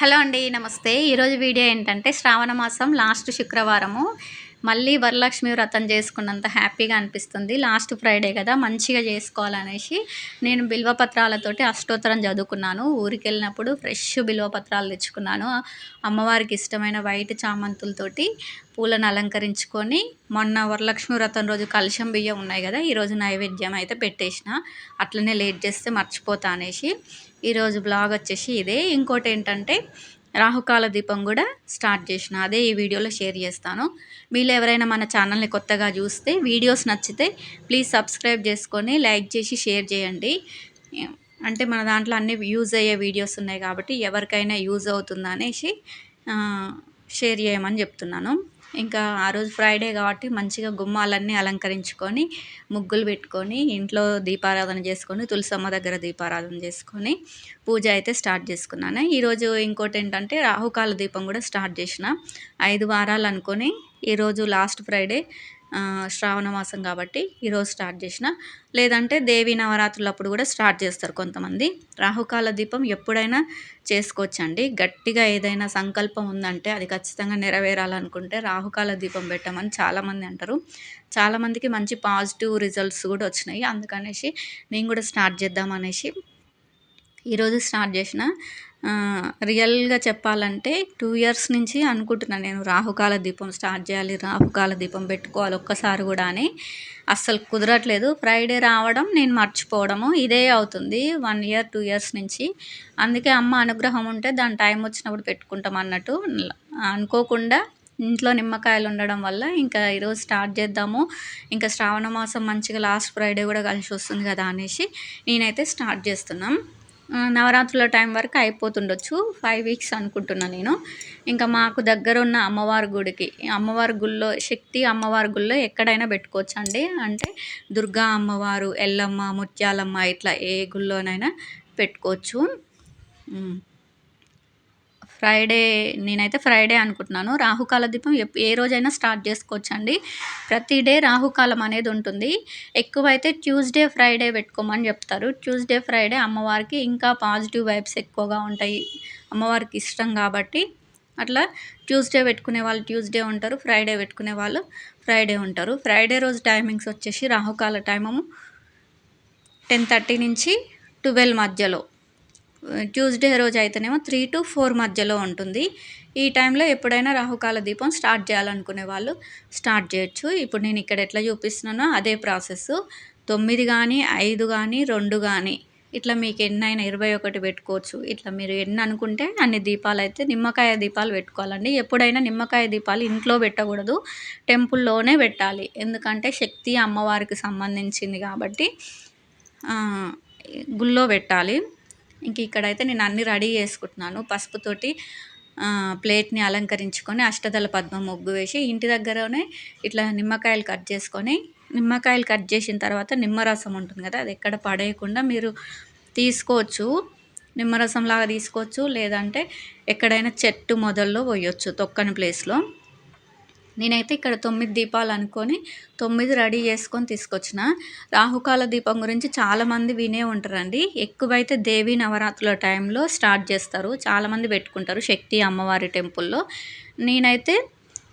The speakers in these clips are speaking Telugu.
హలో అండి నమస్తే. ఈరోజు వీడియో ఏంటంటే శ్రావణ మాసం లాస్ట్ శుక్రవారము. మళ్ళీ వరలక్ష్మి వ్రతం చేసుకున్నంత హ్యాపీగా అనిపిస్తుంది. లాస్ట్ ఫ్రైడే కదా మంచిగా చేసుకోవాలనేసి నేను బిల్వపత్రాలతోటి అష్టోత్తరం చదువుకున్నాను. ఊరికి వెళ్ళినప్పుడు ఫ్రెష్ బిల్వపత్రాలు తెచ్చుకున్నాను. అమ్మవారికి ఇష్టమైన వైట్ చామంతులతోటి పూలను అలంకరించుకొని మొన్న వరలక్ష్మి వ్రతం రోజు కలుషం బియ్యం ఉన్నాయి కదా ఈరోజు నైవేద్యం అయితే పెట్టేసిన. అట్లనే లేట్ చేస్తే మర్చిపోతా అనేసి ఈరోజు బ్లాగ్ వచ్చేసి ఇదే. ఇంకోటి ఏంటంటే రాహుకాల దీపం కూడా స్టార్ట్ చేసిన. అదే ఈ వీడియోలో షేర్ చేస్తాను. మీరు ఎవరైనా మన ఛానల్ని కొత్తగా చూస్తే వీడియోస్ నచ్చితే ప్లీజ్ సబ్స్క్రైబ్ చేసుకొని లైక్ చేసి షేర్ చేయండి. అంటే మన దాంట్లో అన్ని యూజ్ అయ్యే వీడియోస్ ఉన్నాయి కాబట్టి ఎవరికైనా యూజ్ అవుతుందనేసి షేర్ చేయమని చెప్తున్నాను. ఇంకా ఆ రోజు ఫ్రైడే కాబట్టి మంచిగా గుమ్మాలన్నీ అలంకరించుకొని ముగ్గులు పెట్టుకొని ఇంట్లో దీపారాధన చేసుకొని తులసమ్మ దగ్గర దీపారాధన చేసుకొని పూజ అయితే స్టార్ట్ చేసుకున్నాను. ఈరోజు ఇంకోటి ఏంటంటే రాహుకాల దీపం కూడా స్టార్ట్ చేసిన. ఐదు వారాలు అనుకొని ఈరోజు లాస్ట్ ఫ్రైడే శ్రావణ మాసం కాబట్టి ఈరోజు స్టార్ట్ చేసిన. లేదంటే దేవీ నవరాత్రులప్పుడు కూడా స్టార్ట్ చేస్తారు కొంతమంది. రాహుకాల దీపం ఎప్పుడైనా చేసుకోవచ్చండి. గట్టిగా ఏదైనా సంకల్పం ఉందంటే అది ఖచ్చితంగా నెరవేరాలనుకుంటే రాహుకాల దీపం పెట్టమని చాలామంది అంటారు. చాలామందికి మంచి పాజిటివ్ రిజల్ట్స్ కూడా వచ్చినాయి. అందుకనేసి నేను కూడా స్టార్ట్ చేద్దాం అనేసి ఈరోజు స్టార్ట్ చేసిన రియల్గా చెప్పాలంటే టూ ఇయర్స్ నుంచి అనుకుంటున్నాను నేను రాహుకాల దీపం స్టార్ట్ చేయాలి రాహుకాల దీపం పెట్టుకోవాలి ఒక్కసారి కూడా అని అస్సలు కుదరట్లేదు. ఫ్రైడే రావడం నేను మర్చిపోవడము ఇదే అవుతుంది వన్ ఇయర్ టూ ఇయర్స్ నుంచి. అందుకే అమ్మ అనుగ్రహం ఉంటే దాని టైం వచ్చినప్పుడు పెట్టుకుంటాం అన్నట్టు. అనుకోకుండా ఇంట్లో నిమ్మకాయలు ఉండడం వల్ల ఇంకా ఈరోజు స్టార్ట్ చేద్దాము. ఇంకా శ్రావణ మాసం మంచిగా లాస్ట్ ఫ్రైడే కూడా కలిసి వస్తుంది కదా అనేసి నేనైతే స్టార్ట్ చేస్తున్నాం. నవరాత్రుల టైం వరకు అయిపోతుండొచ్చు. ఫైవ్ వీక్స్ అనుకుంటున్నాను నేను. ఇంకా మాకు దగ్గర ఉన్న అమ్మవారి గుడికి అమ్మవారి గుళ్ళో శక్తి అమ్మవారి గుళ్ళో ఎక్కడైనా పెట్టుకోవచ్చు అండి అంటే దుర్గా అమ్మవారు ఎల్లమ్మ ముత్యాలమ్మ ఇట్లా ఏ గుళ్ళోనైనా పెట్టుకోవచ్చు. ఫ్రైడే నేనైతే ఫ్రైడే అనుకుంటున్నాను. రాహుకాల దీపం ఏ రోజైనా స్టార్ట్ చేసుకోవచ్చండి. ప్రతి డే రాహుకాలం అనేది ఉంటుంది. ఎక్కువైతే ట్యూస్డే ఫ్రైడే పెట్టుకోమని చెప్తారు. ట్యూస్డే ఫ్రైడే అమ్మవారికి ఇంకా పాజిటివ్ వైబ్స్ ఎక్కువగా ఉంటాయి. అమ్మవారికి ఇష్టం కాబట్టి అట్లా ట్యూస్డే పెట్టుకునే వాళ్ళు ట్యూస్డే ఉంటారు ఫ్రైడే పెట్టుకునే వాళ్ళు ఫ్రైడే ఉంటారు. ఫ్రైడే రోజు టైమింగ్స్ వచ్చేసి రాహుకాల టైమము టెన్ థర్టీ నుంచి ట్వెల్వ్ మధ్యలో. ట్యూస్డే రోజు అయితేనేమో త్రీ టు ఫోర్ మధ్యలో ఉంటుంది. ఈ టైంలో ఎప్పుడైనా రాహుకాల దీపం స్టార్ట్ చేయాలనుకునే వాళ్ళు స్టార్ట్ చేయొచ్చు. ఇప్పుడు నేను ఇక్కడ ఎట్లా చూపిస్తున్నానో అదే ప్రాసెస్ తొమ్మిది కానీ ఐదు కానీ రెండు కానీ ఇట్లా మీకు ఎన్నైనా ఇరవై ఒకటి పెట్టుకోవచ్చు. ఇట్లా మీరు ఎన్ని అనుకుంటే అన్ని దీపాలు అయితే నిమ్మకాయ దీపాలు పెట్టుకోవాలండి. ఎప్పుడైనా నిమ్మకాయ దీపాలు ఇంట్లో పెట్టకూడదు. టెంపుల్లోనే పెట్టాలి. ఎందుకంటే శక్తి అమ్మవారికి సంబంధించింది కాబట్టి గుళ్ళో పెట్టాలి. ఇంక ఇక్కడైతే నేను అన్ని రెడీ చేసుకుంటున్నాను. పసుపుతోటి ప్లేట్ని అలంకరించుకొని అష్టదళ పద్మ ముగ్గు వేసి ఇంటి దగ్గరనే ఇట్లా నిమ్మకాయలు కట్ చేసుకొని నిమ్మకాయలు కట్ చేసిన తర్వాత నిమ్మరసం ఉంటుంది కదా అది ఎక్కడ పడేయకుండా మీరు తీసుకోవచ్చు. నిమ్మరసం లాగా తీసుకోవచ్చు లేదంటే ఎక్కడైనా చెట్టు మొదల్లో పోయొచ్చు తొక్కని ప్లేస్లో నేనైతే ఇక్కడ తొమ్మిది దీపాలు అనుకొని తొమ్మిది రెడీ చేసుకొని తీసుకొచ్చిన. రాహుకాల దీపం గురించి చాలామంది వినే ఉంటారండి. ఎక్కువైతే దేవీ నవరాత్రుల టైంలో స్టార్ట్ చేస్తారు. చాలామంది పెట్టుకుంటారు శక్తి అమ్మవారి టెంపుల్లో. నేనైతే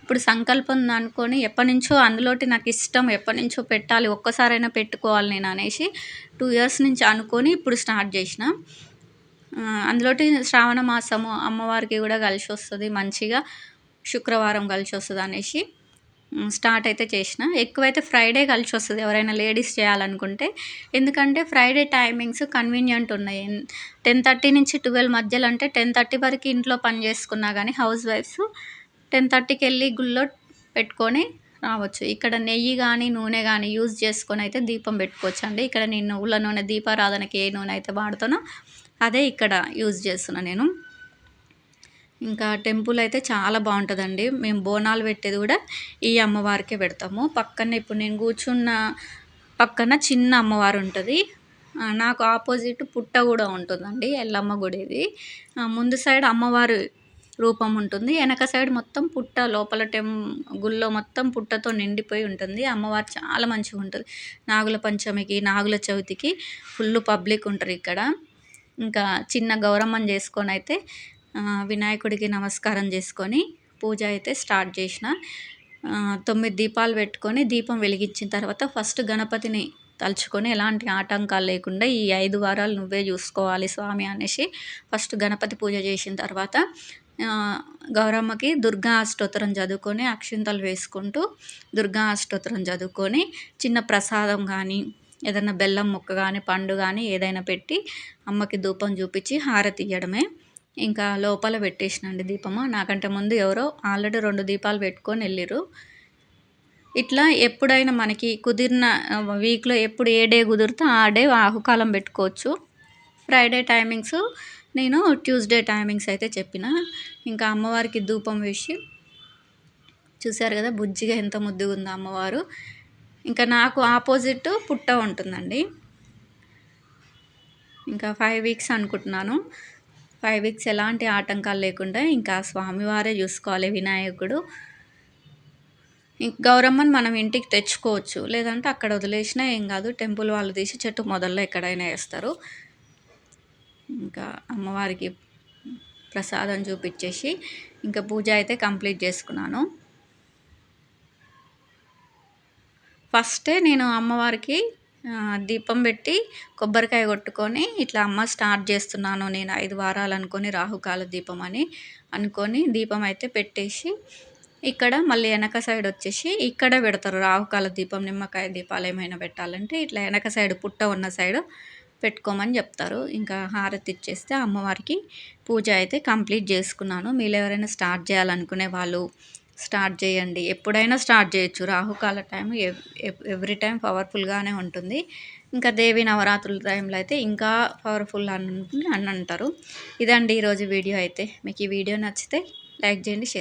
ఇప్పుడు సంకల్పం అనుకొని ఎప్పటి నుంచో అందులోటి నాకు ఇష్టం ఎప్పటి నుంచో పెట్టాలి ఒక్కసారైనా పెట్టుకోవాలి నేను అనేసి టూ ఇయర్స్ నుంచి అనుకొని ఇప్పుడు స్టార్ట్ చేసిన. అందులోటి శ్రావణ మాసము అమ్మవారికి కూడా కలిసి వస్తుంది మంచిగా. శుక్రవారం కలిసి వస్తుంది అనేసి స్టార్ట్ అయితే చేసిన. ఎక్కువైతే ఫ్రైడే కలిసి వస్తుంది ఎవరైనా లేడీస్ చేయాలనుకుంటే. ఎందుకంటే ఫ్రైడే టైమింగ్స్ కన్వీనియంట్ ఉన్నాయి. టెన్ థర్టీ నుంచి ట్వెల్వ్ మధ్యలో అంటే టెన్ థర్టీ వరకు ఇంట్లో పని చేసుకున్నా కానీ హౌస్ వైఫ్స్ టెన్ థర్టీకి వెళ్ళి గుళ్ళో పెట్టుకొని రావచ్చు. ఇక్కడ నెయ్యి కానీ నూనె కానీ యూజ్ చేసుకొని అయితే దీపం పెట్టుకోవచ్చు అండి ఇక్కడ నేను నువ్వుల నూనె దీపారాధనకి ఏ నూనె అయితే వాడుతానో అదే ఇక్కడ యూజ్ చేస్తున్నాను నేను. ఇంకా టెంపుల్ అయితే చాలా బాగుంటుందండి. మేము బోనాలు పెట్టేది కూడా ఈ అమ్మవారికే పెడతాము. పక్కన ఇప్పుడు నేను కూర్చున్న పక్కన చిన్న అమ్మవారు ఉంటుంది. నాకు ఆపోజిట్ పుట్ట కూడా ఉంటుందండి ఎల్లమ్మ గుడి ఇది ముందు సైడ్ అమ్మవారి రూపం ఉంటుంది. వెనక సైడ్ మొత్తం పుట్ట లోపల టెం గుళ్ళో మొత్తం పుట్టతో నిండిపోయి ఉంటుంది. అమ్మవారు చాలా మంచిగా ఉంటుంది. నాగుల పంచమికి నాగుల చవితికి ఫుల్ పబ్లిక్ ఉంటారు ఇక్కడ. ఇంకా చిన్న గౌరమ్మని చేసుకొని అయితే వినాయకుడికి నమస్కారం చేసుకొని పూజ అయితే స్టార్ట్ చేసిన. తొమ్మిది దీపాలు పెట్టుకొని దీపం వెలిగించిన తర్వాత ఫస్ట్ గణపతిని తలుచుకొని ఎలాంటి ఆటంకాలు లేకుండా ఈ ఐదు వారాలు నువ్వే చూసుకోవాలి స్వామి అనేసి ఫస్ట్ గణపతి పూజ చేసిన తర్వాత గౌరమ్మకి దుర్గా అష్టోత్తరం చదువుకొని అక్షింతలు వేసుకుంటూ దుర్గా అష్టోత్తరం చదువుకొని చిన్న ప్రసాదం కానీ ఏదైనా బెల్లం ముక్క కానీ పండు కానీ ఏదైనా పెట్టి అమ్మకి ధూపం చూపించి హారతి ఇవ్వడమే ఇంకా లోపల పెట్టేసినండి దీపము. నాకంటే ముందు ఎవరో ఆల్రెడీ రెండు దీపాలు పెట్టుకొని వెళ్ళిరు ఇట్లా ఎప్పుడైనా మనకి కుదిరిన వీక్లో ఎప్పుడు ఏ డే కుదిరితే ఆ డే ఆహుకాలం పెట్టుకోవచ్చు. ఫ్రైడే టైమింగ్స్ నేను ట్యూస్డే టైమింగ్స్ అయితే చెప్పిన. ఇంకా అమ్మవారికి ధూపం వేసి చూశారు కదా బుజ్జిగా ఎంత ముద్దుగా ఉందో అమ్మవారు. ఇంకా నాకు ఆపోజిట్ పుట్ట ఉంటుందండి. ఇంకా ఫైవ్ వీక్స్ అనుకుంటున్నాను. ఫైవ్ వీక్స్ ఎలాంటి ఆటంకాలు లేకుండా ఇంకా స్వామివారే చూసుకోవాలి వినాయకుడు. ఇంక గౌరమ్మని మనం ఇంటికి తెచ్చుకోవచ్చు లేదంటే అక్కడ వదిలేసినా ఏం కాదు. టెంపుల్ వాళ్ళు తీసి చెట్టు మొదల్లో ఎక్కడైనా వేస్తారు. ఇంకా అమ్మవారికి ప్రసాదం చూపించేసి ఇంకా పూజ అయితే కంప్లీట్ చేసుకున్నాను. ఫస్టే నేను అమ్మవారికి దీపం పెట్టి కొబ్బరికాయ కొట్టుకొని ఇట్లా అమ్మ స్టార్ట్ చేస్తున్నాను. నేను ఐదు వారాలు అనుకొని రాహుకాల దీపం అని అనుకొని దీపం అయితే పెట్టేసి ఇక్కడ మళ్ళీ వెనక సైడ్ వచ్చేసి ఇక్కడ పెడతారు. రాహుకాల దీపం నిమ్మకాయ దీపాలు ఏమైనా పెట్టాలంటే ఇట్లా వెనక సైడ్ పుట్ట ఉన్న సైడ్ పెట్టుకోమని చెప్తారు. ఇంకా హారతి ఇచ్చేస్తే అమ్మవారికి పూజ అయితే కంప్లీట్ చేసుకున్నాను. మీరు ఎవరైనా స్టార్ట్ చేయాలనుకునే వాళ్ళు స్టార్ట్ చేయండి. ఎప్పుడైనా స్టార్ట్ చేయొచ్చు. రాహుకాల టైం ఎవ్రీ టైం పవర్ఫుల్గానే ఉంటుంది. ఇంకా దేవి నవరాత్రుల టైంలో అయితే ఇంకా పవర్ఫుల్ అని అని అంటారు. ఇదండి ఈరోజు వీడియో అయితే. మీకు ఈ వీడియో నచ్చితే లైక్ చేయండి షేర్